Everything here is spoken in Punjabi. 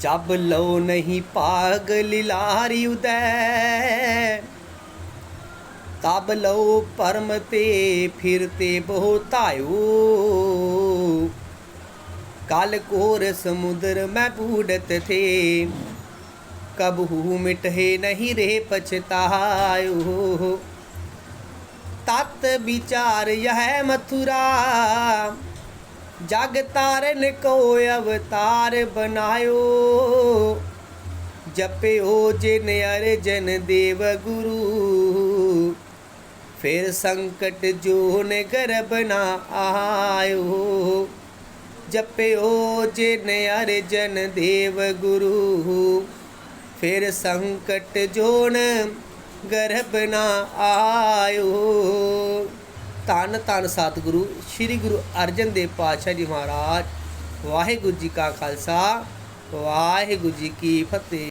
ਜਬ ਲਓ ਨਹੀਂ ਭਾਗ ਲਿਲਾਰੀ ਉਦੈ। ਤਬ ਲਓ ਪਰਮ ਤੇ ਫਿਰਤੇ ਬਹੁ ਧਾਇਓ। ਕਲ ਕੋਰ ਸਮੁੰਦਰ ਮੈਂ ਬੂੜਤ ਥੇ। ਕਬਹੂ ਮਿਟੇ ਨਹੀਂ ਰੇ ਪਛਤਾਇਓ। ਤਤ ਵਿਚਾਰ ਯਹ ਮਥੁਰਾ। ਜਗ ਤਾਰਨ ਕੋ ਅਵਤਾਰ ਬਨਾਇਓ ਜਪਿਓ ਜਿਨ ਅਰਜਨ ਦੇਵ ਗੁਰੂ। ਫਿਰ ਸੰਕਟ ਜੋਨ ਗਰਬ ਨਾ ਆਇਓ ਜਪਿਓ ਜਿਨ ਅਰਜਨ ਦੇਵ ਗੁਰੂ। ਫਿਰ ਸੰਕਟ ਜੋਨ ਗਰਭ ਨਾ ਆਇਓ ਧੰਨ ਧੰਨ ਸਤਿਗੁਰੂ, ਸ੍ਰੀ ਗੁਰੂ ਅਰਜਨ ਦੇਵ ਪਾਤਸ਼ਾਹ ਜੀ ਮਹਾਰਾਜ, ਵਾਹਿਗੁਰੂ ਜੀ ਕਾ ਖਾਲਸਾ, ਵਾਹਿਗੁਰੂ ਜੀ ਕੀ ਫਤਿਹ।